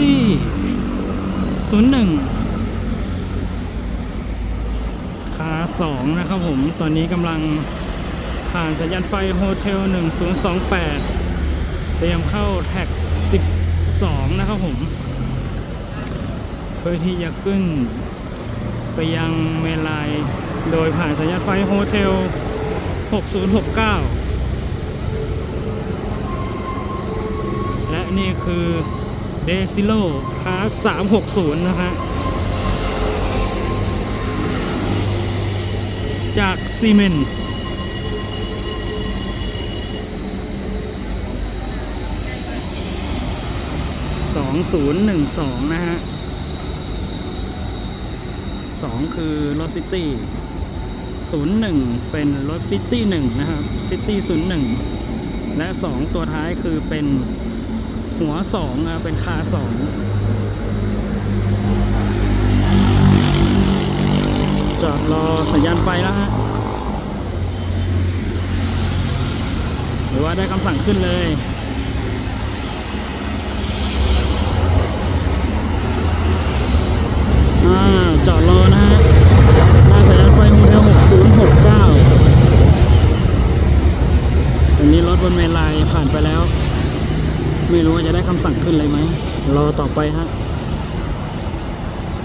ตี้ศูนย์หนึ่งขาสองนะครับผมตอนนี้กำลังผ่านสัญญาณไฟโฮเทล1028เตรียมเข้าแท็ก12นะครับผม เพื่อที่จะขึ้นไปยังเมลน์โดยผ่านสัญญาณไฟโฮเทล6069 และนี่คือ เดซิโลคาส360นะฮะ จากซีเมนต์สองศูนย์หนึ่งสองนะฮะสองคือรถซิตี้ศูนย์หนึ่งเป็นรถซิตี้หนึ่งนะครับซิตี้ศูนย์หนึ่งและสองตัวท้ายคือเป็น หัวสองอเป็นคาสองจอดรอสัญญาณไฟแล้วฮะหรือว่าได้คำสั่งขึ้นเลยจอดรอนะฮะหน้าสัญญาณไฟโฮเทล6069 ตอนนี้รถบนเมลน์ผ่านไปแล้ว ไม่รู้ว่าจะได้คำสั่งขึ้นเลยไหมรอต่อไปฮะ